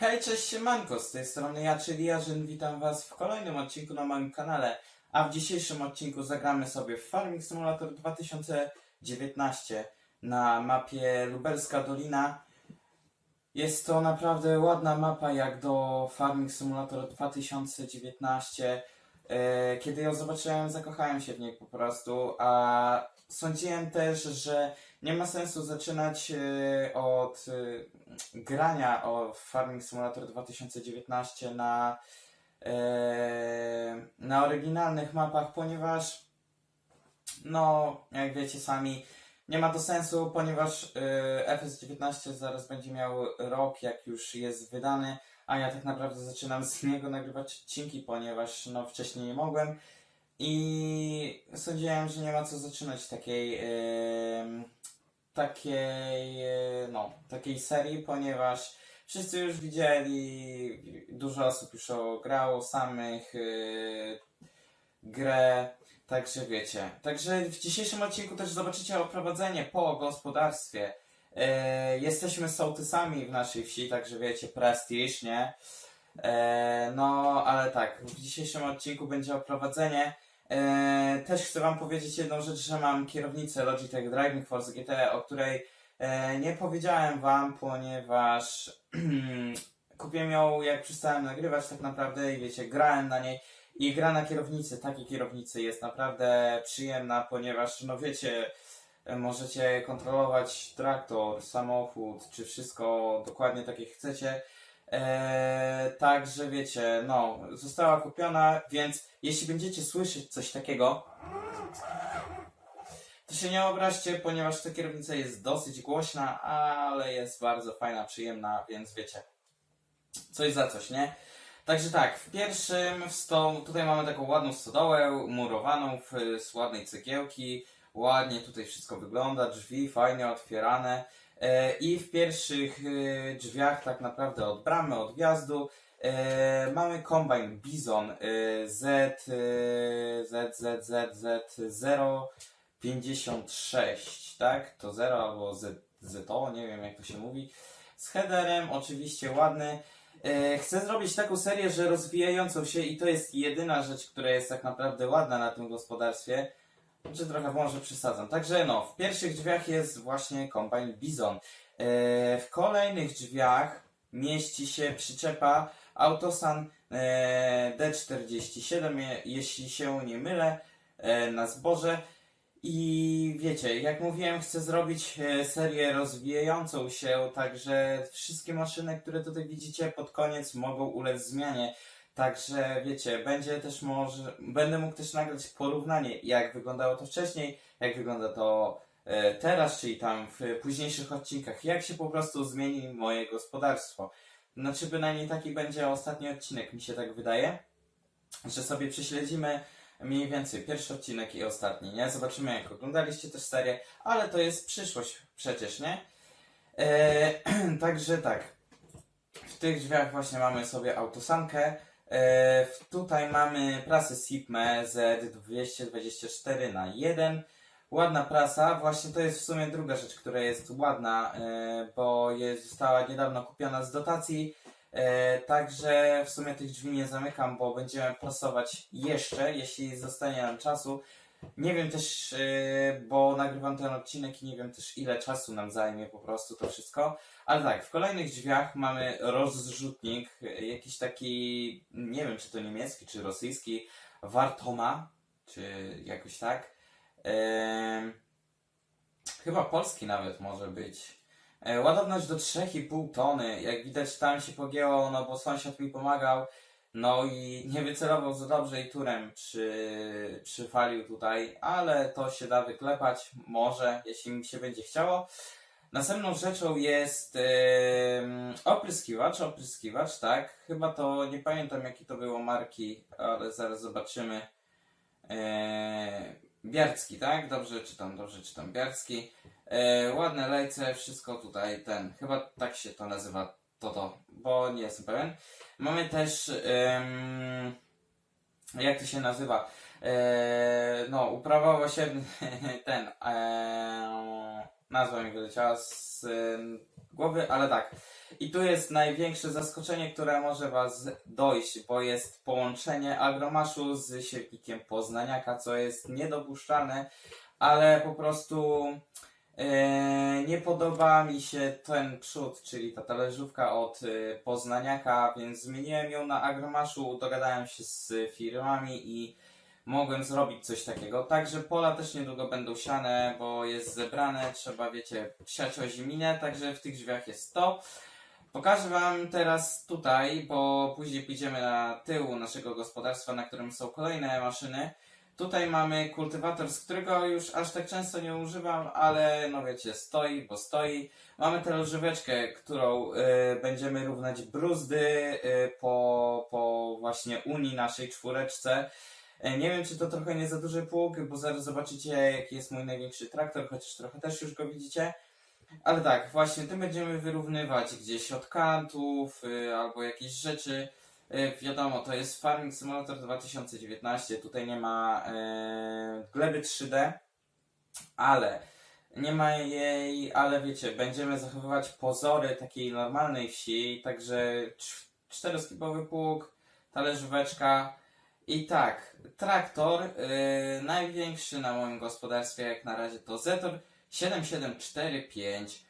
Hej, cześć siemanko, z tej strony ja, czyli Jarzyn, witam was w kolejnym odcinku na moim kanale, a w dzisiejszym odcinku zagramy sobie w Farming Simulator 2019 na mapie Lubelska Dolina. Jest to naprawdę ładna mapa jak do Farming Simulator 2019. E, Kiedy ją zobaczyłem, zakochałem się w niej po prostu, a sądziłem też, że nie ma sensu zaczynać e, od e, grania o Farming Simulator 2019 na, e, na oryginalnych mapach, ponieważ no, jak wiecie sami, nie ma to sensu, ponieważ e, FS19 zaraz będzie miał rok, jak już jest wydany, a ja tak naprawdę zaczynam z niego nagrywać odcinki, ponieważ no, wcześniej nie mogłem. I sądziłem, że nie ma co zaczynać takiej em, takiej, e, no, takiej serii, ponieważ wszyscy już widzieli, dużo osób już ograło samych e, grę, także wiecie. Także w dzisiejszym odcinku też zobaczycie oprowadzenie po gospodarstwie. E, jesteśmy sołtysami w naszej wsi, także wiecie, prestiż, nie? No, ale tak, w dzisiejszym odcinku będzie oprowadzenie. E, też chcę Wam powiedzieć jedną rzecz, że mam kierownicę Logitech Driving Force GT, o której e, nie powiedziałem Wam, ponieważ kupiłem ją jak przestałem nagrywać tak naprawdę i wiecie, grałem na niej i gra na kierownicy, takiej kierownicy jest naprawdę przyjemna, ponieważ no wiecie, e, możecie kontrolować traktor, samochód, czy wszystko dokładnie tak jak chcecie. Eee, także wiecie, no, została kupiona, więc jeśli będziecie słyszeć coś takiego, to się nie obraźcie, ponieważ ta kierownica jest dosyć głośna, ale jest bardzo fajna, przyjemna, więc wiecie, coś za coś, nie? Także tak, w pierwszym, w tutaj mamy taką ładną stodołę, murowaną w, z ładnej cegiełki, ładnie tutaj wszystko wygląda, drzwi fajnie otwierane. E, I w pierwszych e, drzwiach, tak naprawdę od bramy, od wjazdu, e, mamy kombajn Bizon Z, Z, Z, Z, Z 056, tak? To 0 albo Z, ZO, nie wiem jak to się mówi. Z headerem, oczywiście ładny. Chcę zrobić taką serię, że rozwijającą się i to jest jedyna rzecz, która jest tak naprawdę ładna na tym gospodarstwie. Czy trochę może przesadzam. Także no, w pierwszych drzwiach jest właśnie kombajn Bizon. E, w kolejnych drzwiach mieści się przyczepa Autosan e, D47, je- jeśli się nie mylę, e, na zboże. I wiecie, jak mówiłem, chcę zrobić e, serię rozwijającą się, także wszystkie maszyny, które tutaj widzicie pod koniec mogą ulec zmianie. Także wiecie, będzie też może, będę mógł też nagrać porównanie, jak wyglądało to wcześniej, jak wygląda to e, teraz, czyli tam w późniejszych odcinkach, jak się po prostu zmieni moje gospodarstwo. Znaczy bynajmniej taki będzie ostatni odcinek, mi się tak wydaje, że sobie prześledzimy mniej więcej pierwszy odcinek i ostatni, nie? Zobaczymy jak oglądaliście też serię, ale to jest przyszłość przecież, nie? E, także tak, w tych drzwiach właśnie mamy sobie autosankę. E, tutaj mamy prasę Sipme Z224 na 1. Ładna prasa, właśnie to jest w sumie druga rzecz, która jest ładna, e, bo jest, została niedawno kupiona z dotacji. E, także w sumie tych drzwi nie zamykam, bo będziemy prasować jeszcze, jeśli zostanie nam czasu. Nie wiem też, e, bo nagrywam ten odcinek i nie wiem też ile czasu nam zajmie po prostu to wszystko. Ale tak, w kolejnych drzwiach mamy rozrzutnik, jakiś taki, nie wiem czy to niemiecki, czy rosyjski, Wartoma, czy jakoś tak. Chyba polski nawet może być. E, ładowność do 3,5 tony. Jak widać tam się pogięło, no bo sąsiad mi pomagał. No i nie wycelował za dobrze i turem przy, przyfalił tutaj, ale to się da wyklepać, może, jeśli mi się będzie chciało. Następną rzeczą jest em, opryskiwacz, opryskiwacz, tak. Chyba to, nie pamiętam jakie to było marki, ale zaraz zobaczymy. E, Biarcki, tak? Dobrze czytam, dobrze czytam. Biarcki. E, ładne lejce, wszystko tutaj ten. Chyba tak się to nazywa, to to, bo nie jestem pewien. Mamy też, jak to się nazywa? E, no, uprawa osiedl, ten, e, nazwa mi wyleciała z głowy, ale tak. I tu jest największe zaskoczenie, które może Was dojść, bo jest połączenie agromaszu z sierpikiem poznaniaka, co jest niedopuszczalne, ale po prostu e, nie podoba mi się ten przód, czyli ta talerzówka od e, poznaniaka, więc zmieniłem ją na agromaszu, dogadałem się z firmami i mogłem zrobić coś takiego. Także pola też niedługo będą siane, bo jest zebrane, trzeba wiecie, siać oziminę, także w tych drzwiach jest to. Pokażę Wam teraz tutaj, bo później pójdziemy na tył naszego gospodarstwa, na którym są kolejne maszyny. Tutaj mamy kultywator, z którego już aż tak często nie używam, ale no wiecie, stoi, bo stoi. Mamy tę żyweczkę, którą y, będziemy równać bruzdy y, po, po właśnie Unii naszej czwóreczce. E, Nie wiem, czy to trochę nie za duży pług, bo zaraz zobaczycie, jaki jest mój największy traktor, chociaż trochę też już go widzicie. Ale tak, właśnie tym będziemy wyrównywać gdzieś od kantów y, albo jakieś rzeczy. Y, wiadomo, to jest Farming Simulator 2019, tutaj nie ma y, gleby 3D, ale nie ma jej, ale wiecie, będziemy zachowywać pozory takiej normalnej wsi, także cz- czteroskipowy pług, talerzóweczka i tak, traktor y, największy na moim gospodarstwie jak na razie to Zetor 7745 e,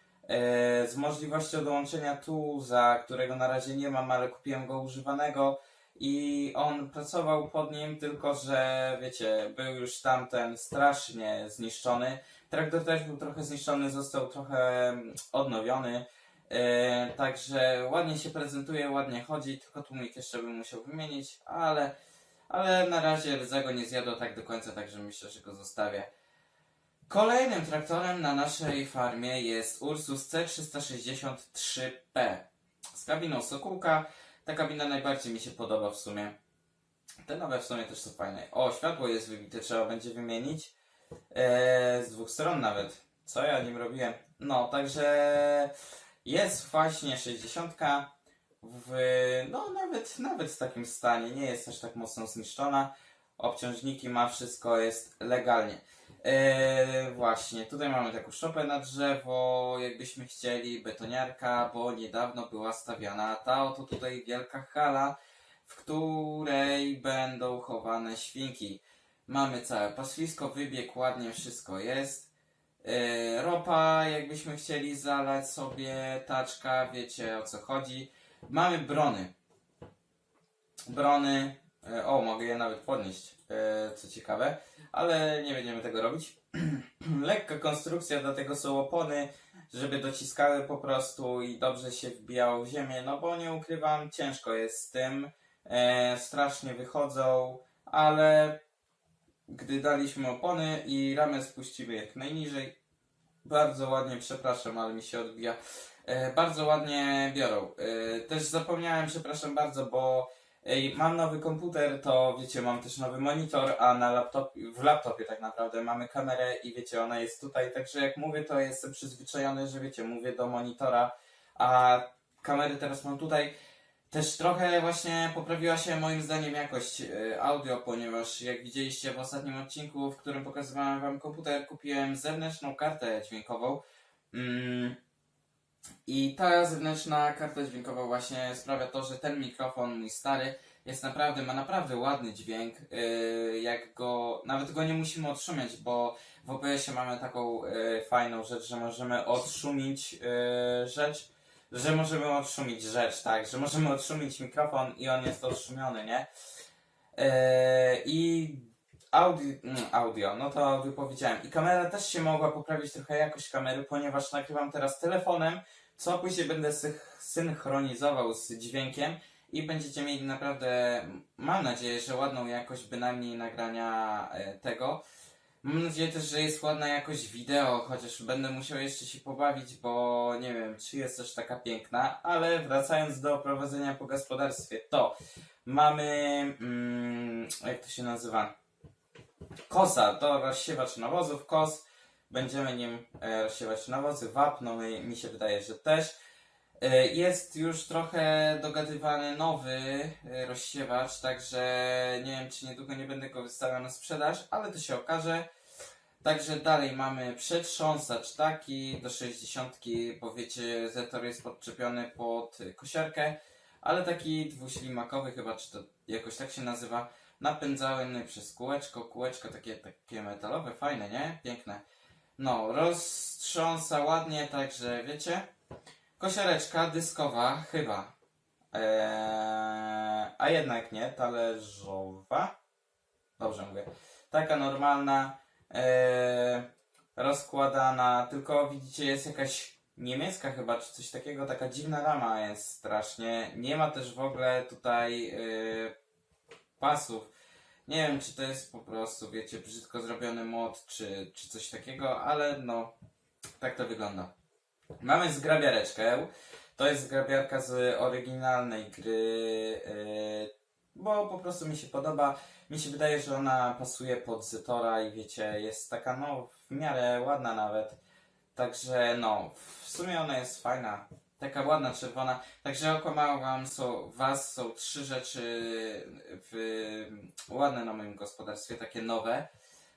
z możliwością dołączenia tuza, którego na razie nie mam, ale kupiłem go używanego i on pracował pod nim, tylko że wiecie, był już tamten strasznie zniszczony. Traktor też był trochę zniszczony, został trochę mm, odnowiony. E, także ładnie się prezentuje, ładnie chodzi, tylko tłumik jeszcze bym musiał wymienić, ale, ale na razie rdzego nie zjadło tak do końca, także myślę, że go zostawię. Kolejnym traktorem na naszej farmie jest Ursus C363P z kabiną Sokółka. Ta kabina najbardziej mi się podoba w sumie. Te nowe w sumie też są fajne. O, światło jest wybite, trzeba będzie wymienić. Eee, z dwóch stron nawet. Co ja nim robiłem? No, także jest właśnie 60. W, no, nawet, nawet w takim stanie. Nie jest aż tak mocno zniszczona. Obciążniki ma, wszystko jest legalnie. Eee, właśnie, tutaj mamy taką szopę na drzewo, jakbyśmy chcieli, betoniarka, bo niedawno była stawiana ta oto tutaj wielka hala, w której będą chowane świnki. Mamy całe paswisko, wybieg, ładnie wszystko jest. Eee, ropa, jakbyśmy chcieli zalać sobie, taczka, wiecie o co chodzi. Mamy brony. Brony, o mogę je nawet podnieść, e, co ciekawe ale nie będziemy tego robić. Lekka konstrukcja, dlatego są opony, żeby dociskały po prostu i dobrze się wbijało w ziemię, no bo nie ukrywam, ciężko jest z tym, e, strasznie wychodzą, ale gdy daliśmy opony i ramę spuścimy jak najniżej, bardzo ładnie, przepraszam, ale mi się odbija, e, bardzo ładnie biorą. E, też zapomniałem, przepraszam bardzo, bo Ej, mam nowy komputer, to wiecie, mam też nowy monitor, a na laptopie, w laptopie tak naprawdę mamy kamerę i wiecie, ona jest tutaj, także jak mówię, to jestem przyzwyczajony, że wiecie, mówię do monitora, a kamery teraz mam tutaj. Też trochę właśnie poprawiła się moim zdaniem jakość y, audio, ponieważ jak widzieliście w ostatnim odcinku, w którym pokazywałem wam komputer, kupiłem zewnętrzną kartę dźwiękową. Mm, i ta zewnętrzna karta dźwiękowa właśnie sprawia to, że ten mikrofon mój stary jest naprawdę, ma naprawdę ładny dźwięk. Yy, jak go, nawet go nie musimy odszumiać, bo w OBS-ie mamy taką yy, fajną rzecz, że możemy odszumić yy, rzecz, że możemy odszumić rzecz, tak, że możemy odszumić mikrofon i on jest odszumiony, nie? I audio, mm, audio, no to audio powiedziałem. I kamera też się mogła poprawić trochę jakość kamery, ponieważ nagrywam teraz telefonem, co później będę synchronizował z dźwiękiem i będziecie mieli naprawdę, mam nadzieję, że ładną jakość bynajmniej nagrania e, tego. Mam nadzieję też, że jest ładna jakość wideo, chociaż będę musiał jeszcze się pobawić, bo nie wiem, czy jest też taka piękna, ale wracając do prowadzenia po gospodarstwie, to mamy, mm, jak to się nazywa? Kosa, to rozsiewacz nawozów, kos. Będziemy nim e, rozsiewać nawozy, wapno, mi, mi się wydaje, że też. E, jest już trochę dogadywany nowy e, rozsiewacz, także nie wiem, czy niedługo nie będę go wystawiał na sprzedaż, ale to się okaże. Także dalej mamy przetrząsacz taki do 60, bo wiecie, Zetor jest podczepiony pod kosiarkę, ale taki dwuślimakowy chyba, czy to jakoś tak się nazywa, napędzany przez kółeczko, kółeczko takie, takie metalowe, fajne, nie? Piękne. No, roztrząsa ładnie, także wiecie, kosiareczka dyskowa chyba, eee, a jednak nie, talerzowa, dobrze mówię, taka normalna, e, rozkładana, tylko widzicie jest jakaś niemiecka chyba, czy coś takiego, taka dziwna rama jest strasznie. Nie ma też w ogóle tutaj e, pasów. Nie wiem, czy to jest po prostu, wiecie, brzydko zrobiony mod, czy, czy coś takiego, ale no, tak to wygląda. Mamy zgrabiareczkę. To jest zgrabiarka z oryginalnej gry, e, bo po prostu mi się podoba. Mi się wydaje, że ona pasuje pod Zetora i wiecie, jest taka no w miarę ładna nawet. Także no, w sumie ona jest fajna. Taka ładna, czerwona. Także okłamałem wam, są, was są trzy rzeczy w, ładne na moim gospodarstwie, takie nowe,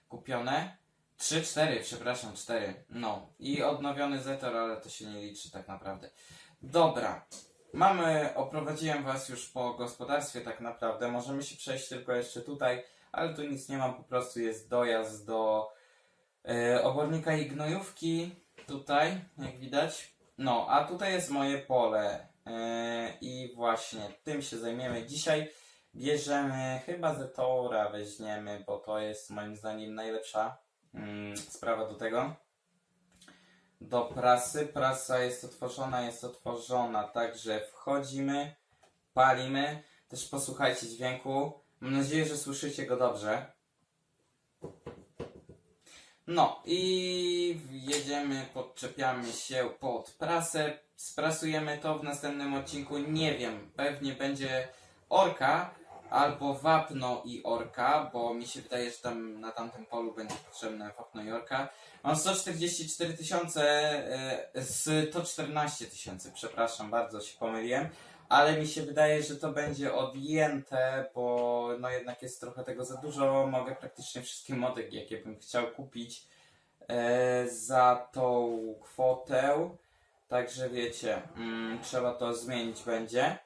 kupione. Trzy, cztery, przepraszam, cztery. No. I odnowiony Zetor, ale to się nie liczy tak naprawdę. Dobra. Mamy, oprowadziłem Was już po gospodarstwie tak naprawdę. Możemy się przejść tylko jeszcze tutaj, ale tu nic nie ma, po prostu jest dojazd do e, obornika i gnojówki. Tutaj, jak widać. No, a tutaj jest moje pole. E, I właśnie tym się zajmiemy dzisiaj. Bierzemy chyba Zetora weźmiemy, bo to jest moim zdaniem najlepsza mm, sprawa do tego do prasy. Prasa jest otworzona, jest otworzona, także wchodzimy, palimy. Też posłuchajcie dźwięku. Mam nadzieję, że słyszycie go dobrze. No i jedziemy, podczepiamy się pod prasę, sprasujemy to w następnym odcinku. Nie wiem, pewnie będzie orka albo wapno i orka, bo mi się wydaje, że tam na tamtym polu będzie potrzebne wapno i orka. Mam 144 tysiące, e, 114 tysięcy, przepraszam, bardzo się pomyliłem, ale mi się wydaje, że to będzie odjęte, bo no jednak jest trochę tego za dużo. Mogę praktycznie wszystkie mody, jakie bym chciał kupić e, za tą kwotę. Także wiecie, mm, trzeba to zmienić będzie.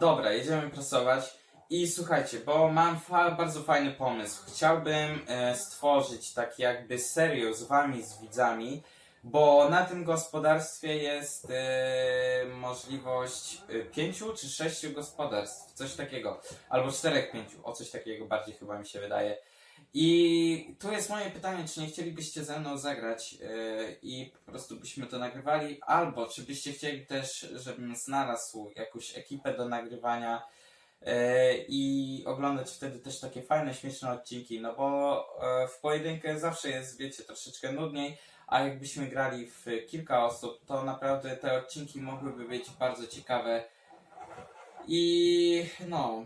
Dobra, jedziemy prasować. I słuchajcie, bo mam fa- bardzo fajny pomysł. Chciałbym e, stworzyć tak jakby serię z wami, z widzami, bo na tym gospodarstwie jest e, możliwość e, pięciu czy sześciu gospodarstw, coś takiego. Albo czterech, pięciu, o coś takiego bardziej chyba mi się wydaje. I tu jest moje pytanie, czy nie chcielibyście ze mną zagrać e, i po prostu byśmy to nagrywali, albo czy byście chcieli też, żebym znalazł jakąś ekipę do nagrywania e, i oglądać wtedy też takie fajne, śmieszne odcinki, no bo e, w pojedynkę zawsze jest, wiecie, troszeczkę nudniej, a jakbyśmy grali w kilka osób, to naprawdę te odcinki mogłyby być bardzo ciekawe i no,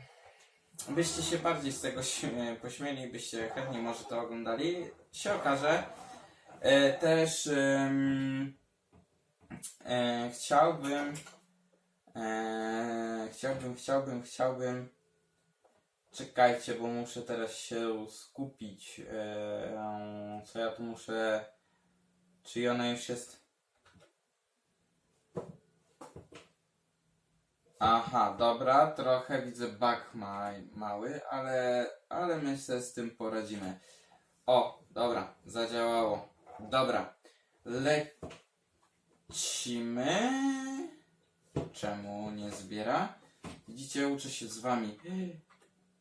byście się bardziej z tego śmie- pośmieli, byście chętnie może to oglądali, się okaże. E, też em, e, chciałbym, e, chciałbym, chciałbym, chciałbym, czekajcie, bo muszę teraz się skupić, e, co ja tu muszę, czy ona już jest... Aha, dobra, trochę widzę bug ma, mały, ale, ale my sobie z tym poradzimy. O, dobra, zadziałało. Dobra, lecimy. Czemu nie zbiera? Widzicie, uczę się z wami.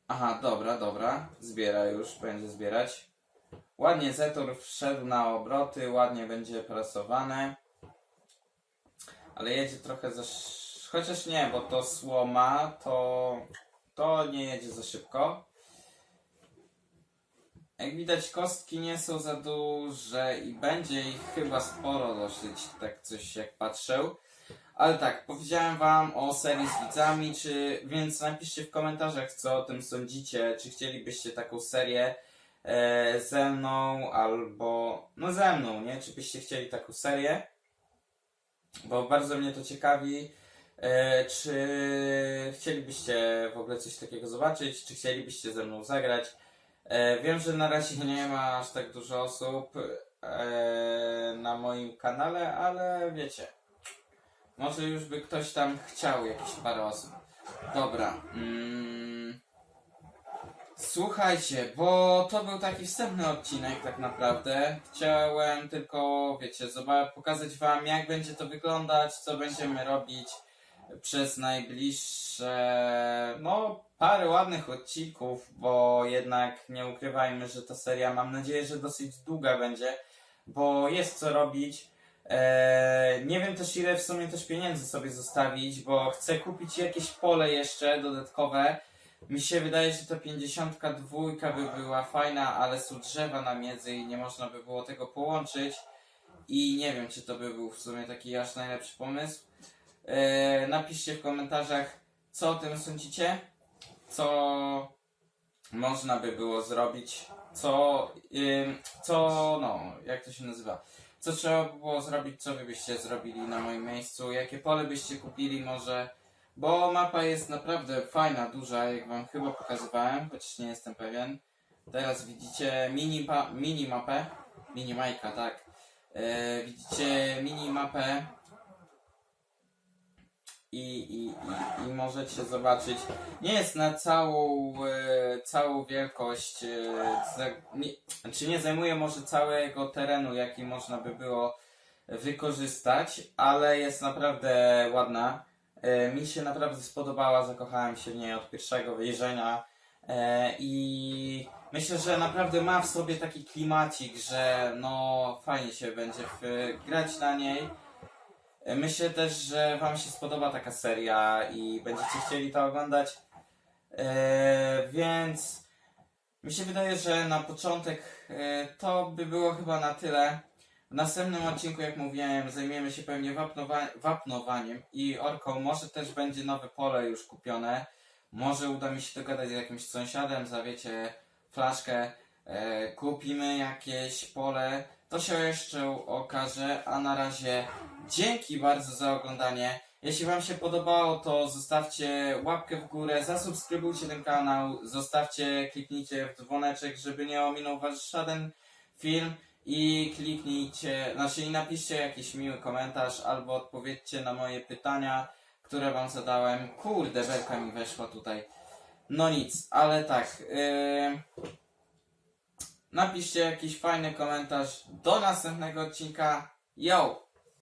Aha, dobra, dobra, zbiera już, będzie zbierać. Ładnie Zetor wszedł na obroty, ładnie będzie prasowane. Ale jedzie trochę za... Chociaż nie, bo to słoma, to... To nie jedzie za szybko. Jak widać kostki nie są za duże i będzie ich chyba sporo dosyć, tak coś jak patrzę. Ale tak, powiedziałem wam o serii z widzami, czy, więc napiszcie w komentarzach co o tym sądzicie, czy chcielibyście taką serię e, ze mną albo, no ze mną, nie? Czy byście chcieli taką serię? Bo bardzo mnie to ciekawi. E, czy chcielibyście w ogóle coś takiego zobaczyć? Czy chcielibyście ze mną zagrać? E, wiem, że na razie nie ma aż tak dużo osób na moim kanale, ale wiecie, może już by ktoś tam chciał, jakieś parę osób. Dobra. Mm, słuchajcie, bo to był taki wstępny odcinek tak naprawdę. Chciałem tylko, wiecie, pokazać wam jak będzie to wyglądać, co będziemy robić przez najbliższe, no, parę ładnych odcinków, bo jednak nie ukrywajmy, że ta seria, mam nadzieję, że dosyć długa będzie, bo jest co robić. Eee, nie wiem też ile w sumie też pieniędzy sobie zostawić, bo chcę kupić jakieś pole jeszcze dodatkowe. Mi się wydaje, że ta 52 by była fajna, ale są drzewa na miedzy i nie można by było tego połączyć. I nie wiem, czy to by był w sumie taki aż najlepszy pomysł. Eee, napiszcie w komentarzach, co o tym sądzicie, co można by było zrobić, co, ym, co, no, jak to się nazywa, co trzeba by było zrobić, co wy byście zrobili na moim miejscu, jakie pole byście kupili może, bo mapa jest naprawdę fajna, duża, jak wam chyba pokazywałem, chociaż nie jestem pewien. Teraz widzicie mini, mini mapę, mini Majka, tak. Eee, widzicie mini mapę i, i, i, i możecie zobaczyć. Nie jest na całą, e, całą wielkość, e, za, nie, znaczy nie zajmuje może całego terenu, jaki można by było wykorzystać, ale jest naprawdę ładna. E, mi się naprawdę spodobała, zakochałem się w niej od pierwszego wyjrzenia e, i myślę, że naprawdę ma w sobie taki klimacik, że no fajnie się będzie grać na niej. E, Myślę też, że Wam się spodoba taka seria i będziecie chcieli to oglądać. Więc mi się wydaje, że na początek to by było chyba na tyle. W następnym odcinku, jak mówiłem, zajmiemy się pewnie wapnowa- wapnowaniem i orką. Może też będzie nowe pole już kupione. Może uda mi się dogadać z jakimś sąsiadem, zawiecie flaszkę, e, kupimy jakieś pole. To się jeszcze okaże, a na razie dzięki bardzo za oglądanie. Jeśli Wam się podobało, to zostawcie łapkę w górę, zasubskrybujcie ten kanał, zostawcie, kliknijcie w dzwoneczek, żeby nie ominął Was żaden film i kliknijcie, znaczy i napiszcie jakiś miły komentarz albo odpowiedzcie na moje pytania, które Wam zadałem. Kurde, belka mi weszła tutaj. No nic, ale tak. Yy... Napiszcie jakiś fajny komentarz do następnego odcinka. Yo!